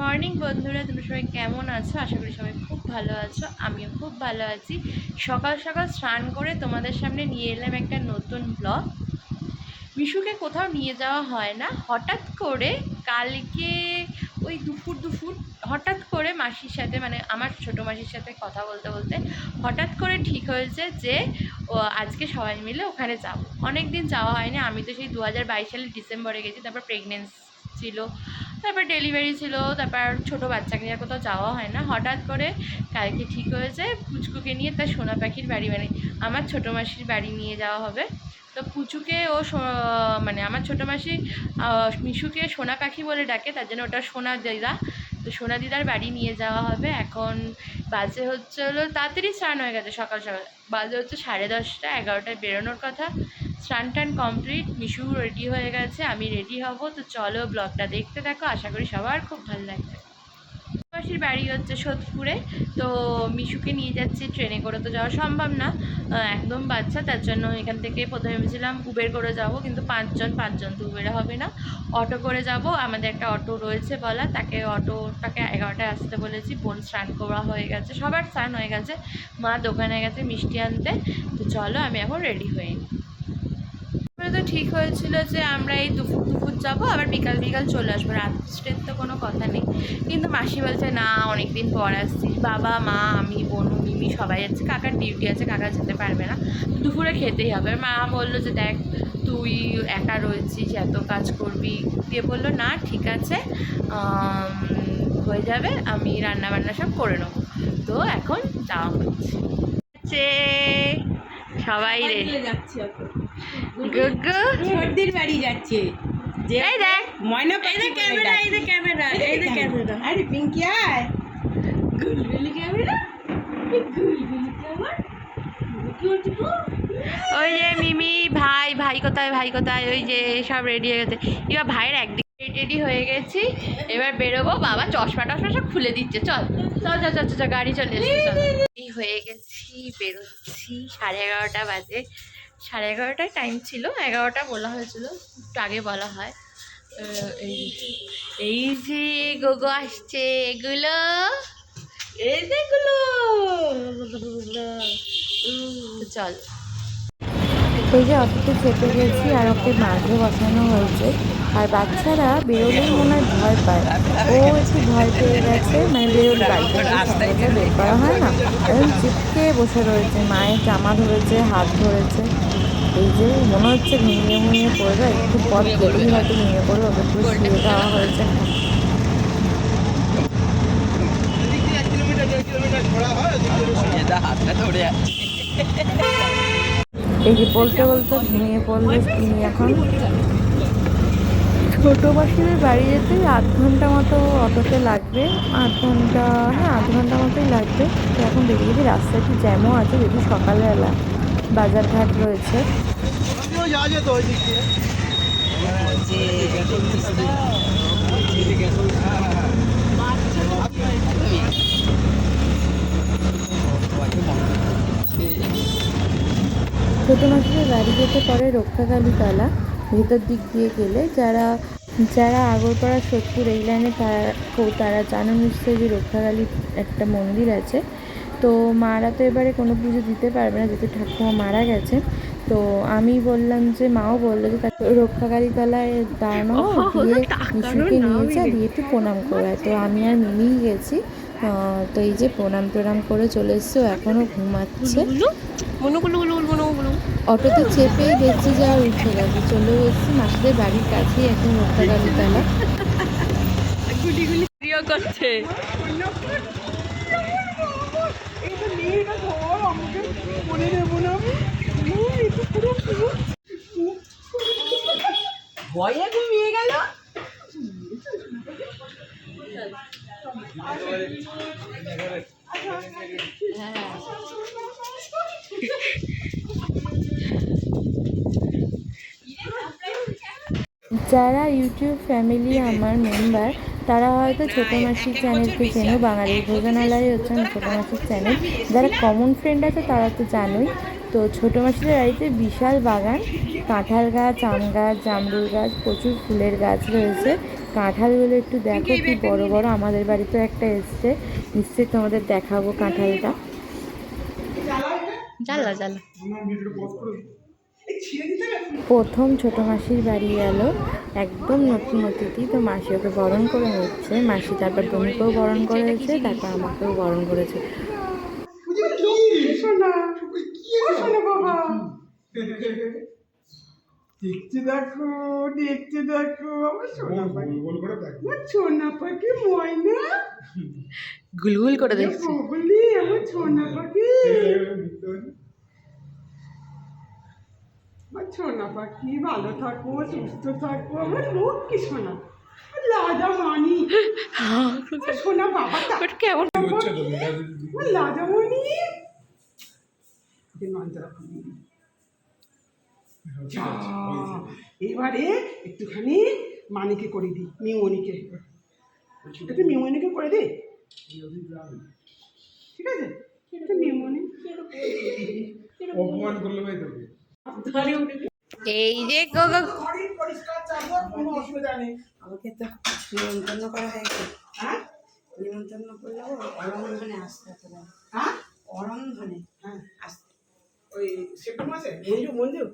Morning বন্ধুরা, তোমরা সবাই কেমন আছো? আশা করি সবাই খুব ভালো আছো, আমিও খুব ভালো আছি। সকাল সকাল স্নান করে তোমাদের সামনে নিয়ে এলাম একটা নতুন ব্লগ মিশুকে কোথাও নিয়ে যাওয়া হয় না। হঠাৎ করে কালকে ওই দুপুর দুপুর, হঠাৎ করে মাসির সাথে মানে আমার ছোটো মাসির সাথে কথা বলতে বলতে হঠাৎ করে ঠিক হয়েছে যে আজকে সবাই মিলে ওখানে যাব। অনেক দিন যাওয়া হয়নি, আমি তো সেই দু সালের ডিসেম্বরে গেছি, তারপর প্রেগনেন্সি ছিল। তারপর ডেলিভারি ছিল, তারপর ছোটো বাচ্চাকে নিয়ে কোথাও যাওয়া হয় না। হঠাৎ করে কালকে ঠিক হয়েছে, পুচকুকে নিয়ে তার সোনা পাখির বাড়ি মানে আমার ছোটো মাসির বাড়ি নিয়ে যাওয়া হবে। তো পুচুকে ও মানে আমার ছোটো মাসি মিশুকে সোনা পাখি বলে ডাকে, তার জন্য ওটা সোনা দিদা। তো সোনা দিদার বাড়ি নিয়ে যাওয়া হবে। এখন বাজে হচ্ছে হলো, তাড়াতাড়ি স্নান হয়ে গেছে সকাল সকাল। বাজে হচ্ছে সাড়ে দশটা, এগারোটায় বেরোনোর কথা। স্নান টান কমপ্লিট মিশু রেডি হয়ে গেছে, আমি রেডি হব, তো চলো ব্লগটা দেখতে থাকো, আশা করি সবার খুব ভালো লাগবে। মাসির বাড়ি হচ্ছে সোদপুরে, তো মিশুকে নিয়ে যাচ্ছি ট্রেনে করে তো যাওয়া সম্ভব না একদম বাচ্চা, তার জন্য এখান থেকে প্রথমে ভেবেছিলাম উবের করে যাব, কিন্তু পাঁচজন পাঁচজন তো উবেরে হবে না। অটো করে যাব, আমাদের একটা অটো রয়েছে বলা, তাকে অটোটাকে এগারোটায় আসতে বলেছি, বোন স্নান করা হয়ে গেছে, সবার স্নান হয়ে গেছে, মা দোকানে গেছে মিষ্টি আনতে, তো চলো আমি এখন রেডি হয়ে নিই। তো ঠিক হয়েছিল যে আমরা এই দুপুর দুপুর যাব আবার বিকাল বিকাল চলে আসব। রাত্রের তো কোনো কথা নেই। কিন্তু মাসি বলছে না অনেক দিন পর আসছিস বাবা মা আমি বোনু মিমি সবাই যাচ্ছে কাকার ডিউটি আছে কাকা যেতে পারবে না। দুপুরে খেতেই হবে। মা বলল যে দেখ তুই একা রয়েছিস এত কাজ করবি? দিয়ে বলল না ঠিক আছে। হয়ে যাবে আমি রান্না বান্না সব করে নেব। তো এখন যাওয়া হচ্ছে। হচ্ছে সবাই রে। যাচ্ছে গুগু। ছোটদের বাড়ি যাচ্ছে। যে এই দেখ। ময়না এই ক্যামেরা এই যে ক্যামেরা এই যে ক্যামেরা। আরে পিঙ্কি আয়। গুলগুলি ক্যামেরা? গুলগুলি ক্যামেরা? ওই যে মিমি ভাই ভাই কোথায় ভাই কোথায়? ওই যে সব রেডি হয়ে গেছে। এবার ভাইয়ের একদিন রেডি হয়ে গেছি। এবার বেরোবো বাবা চশমা টশমা সব খুলে দিচ্ছে। চল চল চল চল চল, গাড়ি চলে এসেছে হয়ে গেছি বেরোচ্ছি সাড়ে এগারোটা বাজে। সাড়ে এগারোটায় টাইম ছিল, এগারোটা বলা হয়েছিল, একটু আগে বলা হয়। এই এই যে গোগো আসছে, এগুলো? এই তো চল। এই যে অটোতে চেপে গেছি আর ওকে মাঝে বসানো হয়েছে। আর বাচ্চারা বেরোলেই মনে হয় ভয় পায়। ও একটু ভয় পেয়ে গেছে মানে বেরোলে বাড়ি থেকে। সঙ্গে সঙ্গে বের করা হয় না। এখন চিপকে বসে রয়েছে, মায়ের জামা ধরেছে, হাত ধরেছে। এই যে মনে হচ্ছে ঘুমিয়ে ঘুমিয়ে পড়বে একটু পথ গেলেই হয়তো ঘুমিয়ে পড়বে ওকে একটু শুয়ে দেওয়া হয়েছে এই যে বলতে বলতে ঘুমিয়ে পড়লে তিনি এখন? ছোটো মাসিদের বাড়ি যেতে আধ ঘণ্টা মতো অটোতে লাগবে আধ ঘণ্টা হ্যাঁ আধ ঘণ্টা মতোই লাগবে। তো এখন বেরিয়ে গেছি রাস্তায় একটু জ্যামও আছে দেখি সকালবেলা বাজারঘাট রয়েছে। ছোটো মাসিদের বাড়ি যেতে পরে রক্ষাকালী তলা ভেতর দিক দিয়ে গেলে যারা যারা আগরপাড়া সোদপুর এই লাইনে তারা তারা জানো নিশ্চয়ই যে রক্ষাকালী একটা মন্দির আছে। তো মারা তো এবারে কোনো পুজো দিতে পারবে না যেহেতু ঠাকুমা মারা গেছে। তো আমি বললাম যে মাও বলল যে তাকে রক্ষাকালী তলায় দাঁড়ানো দিয়ে মিশুকে নিয়ে যা দিয়ে একটু প্রণাম করে তো আমি আর মিমিই গেছি। তো এই যে প্রণাম টোনাম করে চলে এসছে ও এখনও ঘুমাচ্ছে। অটোতে চেপেই দেখছি যে আর উঠে গেছে। চলে এসেছি মাসিদের বাড়ির কাছেই এখন রক্ষাকারী তলা করছে। ভয়ে ঘুমিয়ে গেল? যারা ইউটিউব ফ্যামিলি আমার মেম্বার তারা হয়তো ছোটো মাসির চ্যানেলকে চেনো বাঙালির ভোজনালয় হচ্ছে ছোটো মাসির চ্যানেল। যারা কমন ফ্রেন্ড আছে তারা তো জানোই। তো ছোটো মাসিদের বাড়িতে বিশাল বাগান, কাঁঠাল গাছ, আম গাছ, জামরুল গাছ, প্রচুর ফুলের গাছ রয়েছে। কাঁঠালগুলো একটু দেখো, কি বড় বড়। আমাদের বাড়িতেও একটা এসছে। নিশ্চয়ই তোমাদের দেখাবো কাঁঠালটা। জ্বালা জ্বালা। প্রথম ছোট মাসির বাড়ি গেল। একদম নতুন অতিথি তো মাসি ওকে বরণ করে নিচ্ছে। মাসি তারপর তনুকেও বরণ করেছে তারপর আমাকেও বরণ করেছে। দেখতে দেখো দেখতে দেখো। আমার সোনা পাখি। সোনা পাখি ময়না। গুলগুল করে দেখছি। আমার সোনা পাখি। সোনা পাখি ভালো থাকো সুস্থ থাকো আমার লক্ষ্মী সোনা? লাজা মানি। সোনা বাবাটা কেমন? লাজা মানি। যা, এবারে একটুখানি মানিকে করে দিই মিমনিকে। একটু মিমনিকে করে দে। ঠিক আছে? একটু মিমনি। অপমান করলে ভাই তোকে। এই যে গো গো পরিষ্কার চাদর কোনো অসুবিধা নেই আমাকে তো নিমন্ত্রণ করা হয়েছে। হ্যাঁ? নিমন্ত্রণ করলেও অরন্ধনে আসতে হবে। হ্যাঁ? অরন্ধনে হ্যাঁ আসতে। ওই সেপ্টেম্বর মাসে? মঞ্জু মঞ্জু?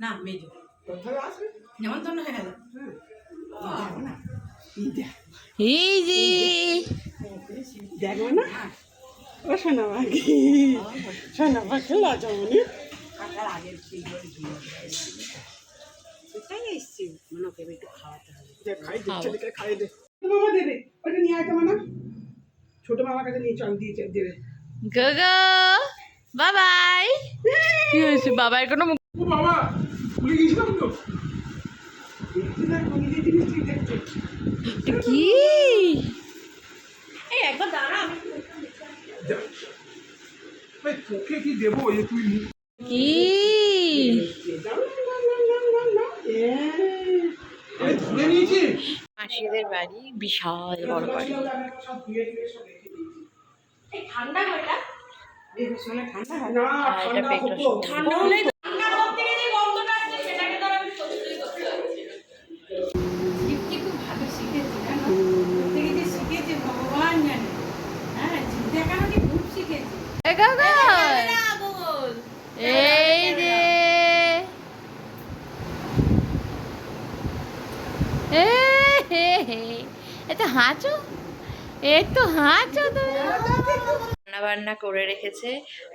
না মেজো। কোথায় আসবে? নিমন্ত্রণ হয়ে গেল। যাব না। এই যে। দেখব না। ও সোনা পাখি। সোনা পাখি লাজামনি কাকার আগের সেটাই এসছি। মনে ওকে একটু খাওয়াতে হবে। যে খাই দিচ্ছে দেখে খাই দে। মামা দেবে? ওটা নিয়ে আয় মানা ছোট মামার কাছে নিয়ে চল দিয়ে দেবে। গো গো বাই বাই কি হয়েছে? বাবার কোনো বাবা ভুলে গেছিলাম তো। কি? তোকে কি দেবো? তুই কি? মাসিদের বাড়ি বিশাল বড় বাড়ি। ঠান্ডা এটা ঠান্ডা হলেই শিবকে খুব ভালো শিখেছি ভগবান জানে। হ্যাঁ জিভ দেখানো খুব শিখেছি এ গো গো এই যে এ হে হাঁচো একটু হাঁচো তুমি। রান্না বান্না করে রেখেছে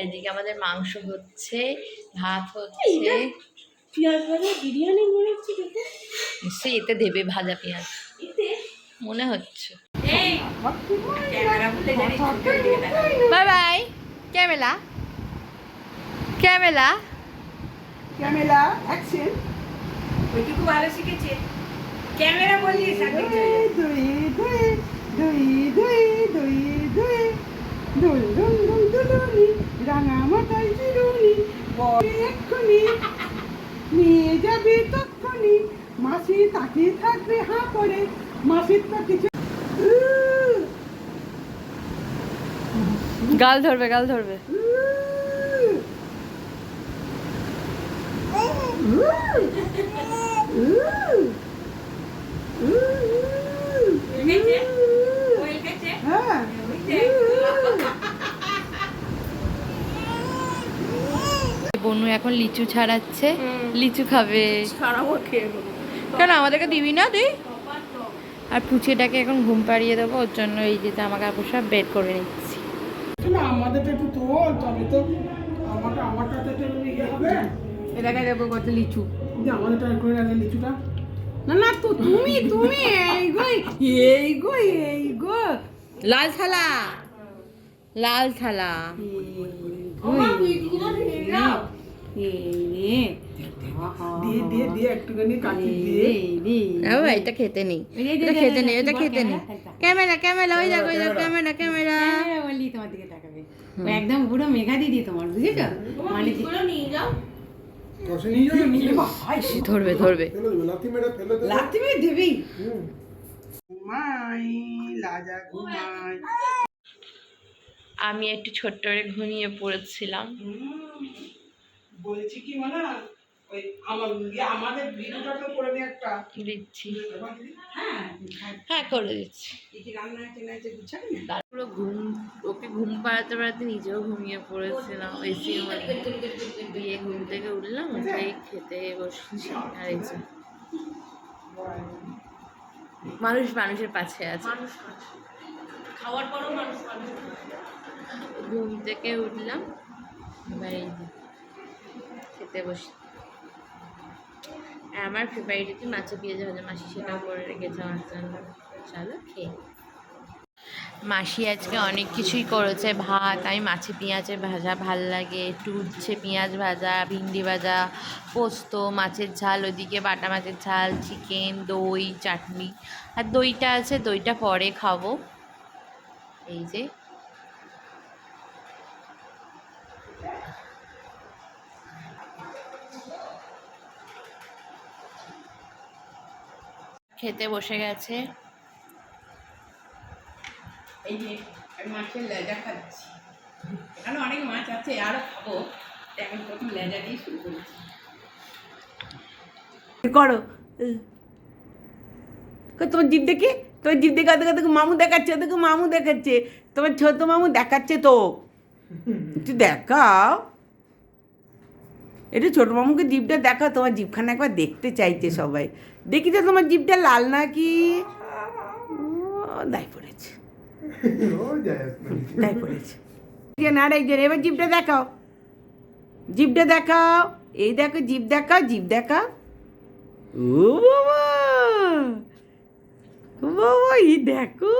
এদিকে আমাদের মাংস হচ্ছে ভাত হচ্ছে। পেঁয়াজ ভাজা বিরিয়ানি মরেছি দেখে নিশ্চয়ই এতে দেবে ভাজা পেঁয়াজ। মনে হচ্ছে। Bye bye camera camera camera action. ওইটুকু ভালো শিখেছে। ক্যামেরা বলিয়ে সাথে দুই দুই দুই দুই দুই দুই দুল দুল দুল দুলুনি রাঙা মাথায় চিরুনি বরে এক্ষুনি নিয়ে যাবে তক্ষুনি মাসি তাকিয়ে থাকবে হাঁ করে মাসির তো কিছু গাল ধরবে গাল ধরবে। হ্যাঁ। বনু এখন লিচু ছাড়াচ্ছে। লিচু খাবে। খেয়ে কেন আমাদেরকে দিবি না তুই? আর পুচিটাকে এখন ঘুম পাড়িয়ে দেবো ওর জন্য এই যে জামা কাপড় সব বের করে নিচ্ছি। না একটু তবে তো আমারটা আমারটা তো একটু ইয়ে হবে। এটাকে দেবো কত লিচু। যে আমাদেরটা করে রাখলে লিচুটা। না না তো তুমি তুমি এই গো এই গো এই গো লাল থালা লাল থালা এটা খেতে নেই এটা খেতে নেই এটা খেতে নেই ক্যামেরা ক্যামেরা ওই দেখো ক্যামেরা ক্যামেরা বললি তোমার দিকে তাকাবে একদম পুরো মেঘা দিদি তোমার বুঝেছ মানে নিয়ে যাবে ধরবে ধরবে লাথি মেরে দেবেই ঘুমাই লাজা ঘুমাই আমি একটু ছোট্ট করে ঘুমিয়ে পড়েছিলাম। বলছি কি মানা ওই আমার আমাদের ভিডিওটা তো করে নে একটা। দিচ্ছি। হ্যাঁ হ্যাঁ করে দিচ্ছি। এই রান্না টেনা যে গুছাবি পুরো ঘুম ওকে ঘুম পাড়াতে পাড়াতে নিজেও ঘুমিয়ে পড়েছিলাম। এসির মধ্যে দিয়ে ঘুম থেকে উঠলাম উঠেই খেতে বসেছি। আর এই। মানুষ মানুষের পাশে আছে। খাওয়ার পরও মানুষ ঘুম থেকে উঠলাম এবার এই খেতে বসি। আমার ফেভারিট হচ্ছে মাছের পেঁয়াজ ভাজা। মাসি সেটাও করে রেখেছে আমার জন্য। চলো খেয়ে মাসি আজকে অনেক কিছুই করেছে, ভাত, আমি মাছে পেঁয়াজের ভাজা ভালো লাগে, একটু উচ্ছে পেঁয়াজ ভাজা, ভিন্ডি ভাজা, পোস্ত, মাছের ঝাল ওদিকে বাটা মাছের ঝাল, চিকেন, দই, চাটনি। আর দইটা আছে, দইটা পরে খাব। এই যে। খেতে বসে গেছে। এই যে আমি মাছের লেজা খাচ্ছি। এখানে অনেক মাছ আছে আরও খাব। তো এখন প্রথম লেজা দিয়ে শুরু করেছি। করো। তোমার জিপ দেখি? তোমার জিপ দেখে দেখে দেখো মামু দেখাচ্ছে দেখো মামু দেখাচ্ছে। তোমার ছোট মামু দেখাচ্ছে তো। একটু দেখাও। একটু ছোট মামুকে জিপটা দেখাও, তোমার জিপখানা একবার দেখতে চাইছে সবাই। দেখি তো তোমার জিপটা লাল নাকি? দায় পড়েছে দায় পড়েছে। না রে এবার জিপটা দেখাও। জিপটা দেখাও। এই দেখো জিপ দেখাও জিপ দেখাও। ও বাবা! ও বাবা এই দেখো।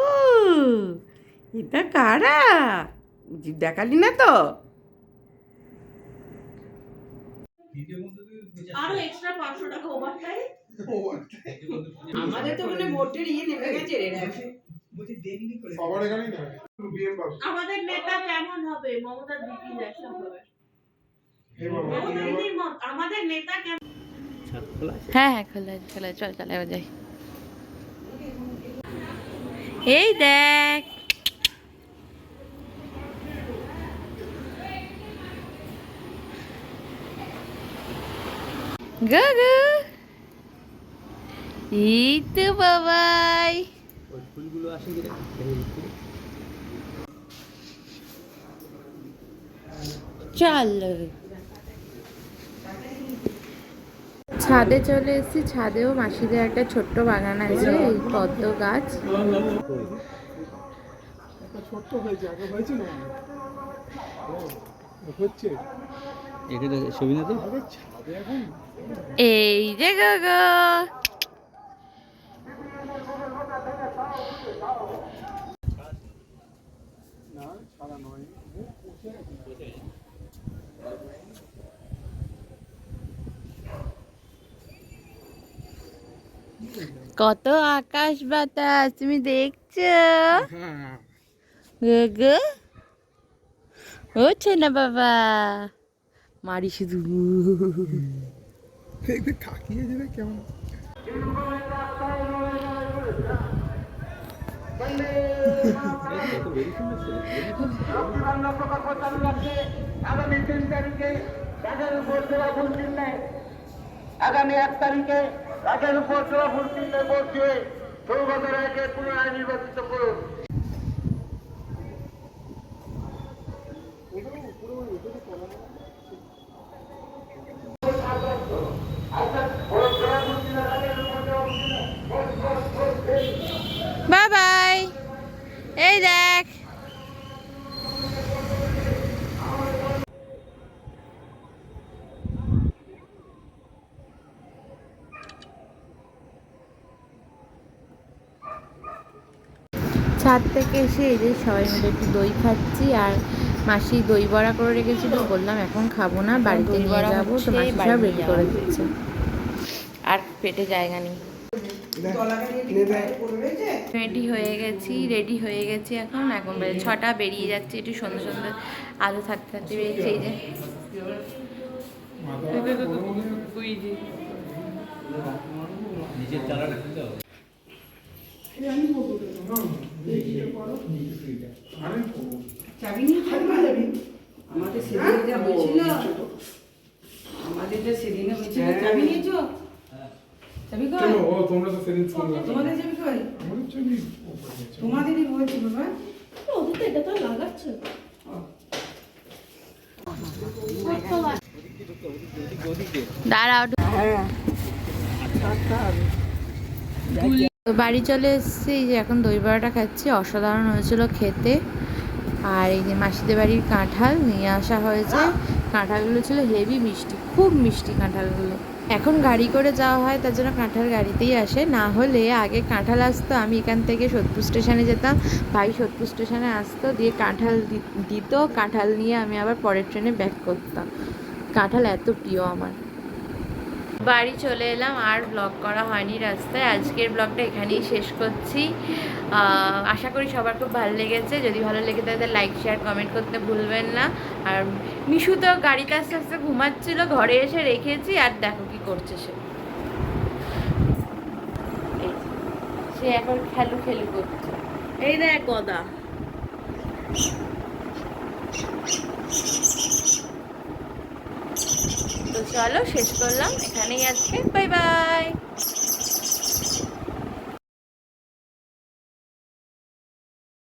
এটা কারা? জিপ দেখালি না তো? আরও এক্সট্রা পাঁচশো টাকা ওভারটাই আমাদের তো মানে ভোটের ইয়ে নেমে গেছে রে সবার এখানেই না বিএম বাবু। আমাদের নেতা কেমন হবে? মমতা দিদি সব হবে হে বাবা। মমতা দিদির মত আমাদের নেতা কেমন হ্যাঁ হ্যাঁ খোলা। চল চলে এবার যাই। এই দেখ। গাগা। এই চল। ছাদে চলে এসেছি ছাদেও মাসিদের একটা ছোট্ট বাগান আছে এই পদ্ম গাছ। এই হয়েছে আগে হয়েছে না হচ্ছে এখানে ছবি না তো আরে ছাদে এখন এই যে গাগা না ছাড়া নয় কত আকাশ বাতাস তুমি দেখছ? হ্যাঁ। গগো হচ্ছে না বাবা। মারি শুধু। কাকিয়ে যাবে কেমন? আগামী তিন তারিখে আগামী এক তারিখে গাছের উপর দেওয়া মধ্যে সৌগত রায়কে পুনরায় নির্বাচিত করুন বাই বাই এই দেখ ছাদ থেকে এসে এই যে সবাই মিলে একটু দই খাচ্ছি আর মাসি দই বড়া করে রেখেছিল। বললাম এখন খাব না বাড়িতে দই নিয়ে বড়া যাব তো মাসি সব রেডি করে দিচ্ছে। আর পেটে জায়গা নেই। রেডি হয়ে গেছি রেডি হয়ে গেছি এখন। এখন ছটা বেরিয়ে যাচ্ছে একটু সন্ধ্যে সন্ধ্যে। আলো থাকতে থাকতে বেরিয়েছে এই যে। নিজের চালাটা কিন্তু চাবি নিয়ে থাকবে যাবি আমাদের সেদিন যা হয়েছিল আমাদের আমাদেরটা সেদিনে হয়েছিল হ্যাঁ। চাবি নিয়েছো চাবি কই ও তোমরা তো সেদিন তোমাদের চাবি কই আমাদের তোমাদেরই বাবা ওদের তো এটা তো লাগাচ্ছ দাঁড়াও তো বাড়ি চলে এসেছি যে এখন দই বড়াটা খাচ্ছি। অসাধারণ হয়েছিল খেতে। আর এই যে মাসিদের বাড়ির কাঁঠাল নিয়ে আসা হয়েছে। কাঁঠালগুলো ছিল হেভি মিষ্টি, খুব মিষ্টি কাঁঠালগুলো। এখন গাড়ি করে যাওয়া হয়, তার জন্য কাঁঠাল গাড়িতেই আসে। না হলে আগে কাঁঠাল আসতো, আমি এখান থেকে সোদপুর স্টেশনে যেতাম। ভাই সোদপুর স্টেশনে আসতো, দিয়ে কাঁঠাল দিত। কাঁঠাল নিয়ে আমি আবার পরের ট্রেনে ব্যাক করতাম। কাঁঠাল এত প্রিয় আমার। বাড়ি চলে এলাম, আর ব্লগ করা হয়নি রাস্তায়। আজকের ব্লগটা এখানেই শেষ করছি। আশা করি সবার খুব ভালো লেগেছে। যদি ভালো লেগে থাকে লাইক শেয়ার কমেন্ট করতে ভুলবেন না। আর মিশু তো গাড়িতে আস্তে আস্তে ঘুমাচ্ছিল, ঘরে এসে রেখেছি, আর দেখো কি করছে সে। সে এখন খেলু খেলু করছে। এই দেখ গদা। তো চলো শেষ করলাম এখানেই আজকে। Bye bye!